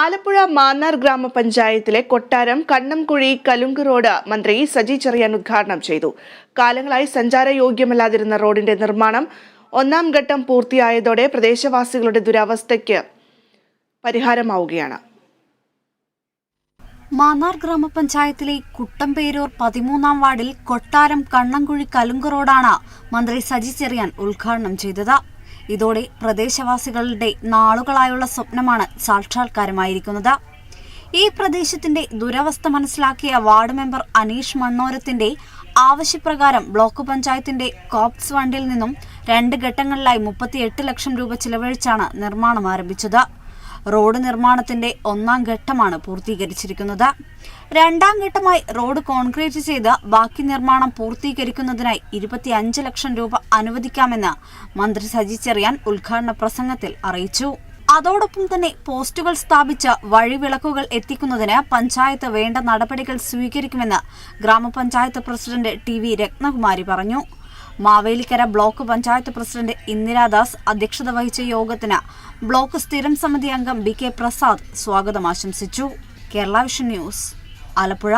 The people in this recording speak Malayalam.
ആലപ്പുഴ മാന്നാർ ഗ്രാമപഞ്ചായത്തിലെ കൊട്ടാരം കണ്ണംകുഴി കലുങ്ക് റോഡ് മന്ത്രി സജി ചെറിയാൻ ഉദ്ഘാടനം ചെയ്തു. കാലങ്ങളായി സഞ്ചാരയോഗ്യമല്ലാതിരുന്ന റോഡിന്റെ നിർമ്മാണം ഒന്നാം ഘട്ടം പൂർത്തിയായതോടെ പ്രദേശവാസികളുടെ ദുരവസ്ഥയ്ക്ക് പരിഹാരമാവുകയാണ്. മാന്നാർ ഗ്രാമപഞ്ചായത്തിലെ കുട്ടമ്പേരൂർ പതിമൂന്നാം വാർഡിൽ കൊട്ടാരം കണ്ണംകുഴി കലുങ്ക് റോഡാണ് മന്ത്രി സജി ചെറിയാൻ ഉദ്ഘാടനം ചെയ്തത്. ഇതോടെ പ്രദേശവാസികളുടെ നാളുകളായുള്ള സ്വപ്നമാണ് സാക്ഷാത്കാരമായിരിക്കുന്നത്. ഈ പ്രദേശത്തിന്റെ ദുരവസ്ഥ മനസ്സിലാക്കിയ വാർഡ് മെമ്പർ അനീഷ് മണ്ണോരത്തിന്റെ ആവശ്യപ്രകാരം ബ്ലോക്ക് പഞ്ചായത്തിന്റെ കോപ്സ് ഫണ്ടിൽ നിന്നും രണ്ട് ഘട്ടങ്ങളിലായി മുപ്പത്തിയെട്ട് ലക്ഷം രൂപ ചിലവഴിച്ചാണ് നിർമ്മാണം ആരംഭിച്ചത്. റോഡ് നിർമ്മാണത്തിന്റെ ഒന്നാം ഘട്ടമാണ് പൂർത്തീകരിച്ചിരിക്കുന്നത്. രണ്ടാം ഘട്ടമായി റോഡ് കോൺക്രീറ്റ് ചെയ്ത് ബാക്കി നിർമ്മാണം പൂർത്തീകരിക്കുന്നതിനായി ഇരുപത്തിയഞ്ച് ലക്ഷം രൂപ അനുവദിക്കാമെന്ന് മന്ത്രി സജി ചെറിയാൻ ഉദ്ഘാടന പ്രസംഗത്തിൽ അറിയിച്ചു. അതോടൊപ്പം തന്നെ പോസ്റ്റുകൾ സ്ഥാപിച്ച് വഴിവിളക്കുകൾ എത്തിക്കുന്നതിന് പഞ്ചായത്ത് വേണ്ട നടപടികൾ സ്വീകരിക്കുമെന്ന് ഗ്രാമപഞ്ചായത്ത് പ്രസിഡന്റ് ടി വി രത്നകുമാരി പറഞ്ഞു. മാവേലിക്കര ബ്ലോക്ക് പഞ്ചായത്ത് പ്രസിഡന്റ് ഇന്ദിരാദാസ് അധ്യക്ഷത വഹിച്ച യോഗത്തിന് ബ്ലോക്ക് സ്ഥിരം സമിതി അംഗം ബി കെ പ്രസാദ് സ്വാഗതം ആശംസിച്ചു. Kerala Vision News Alappuzha.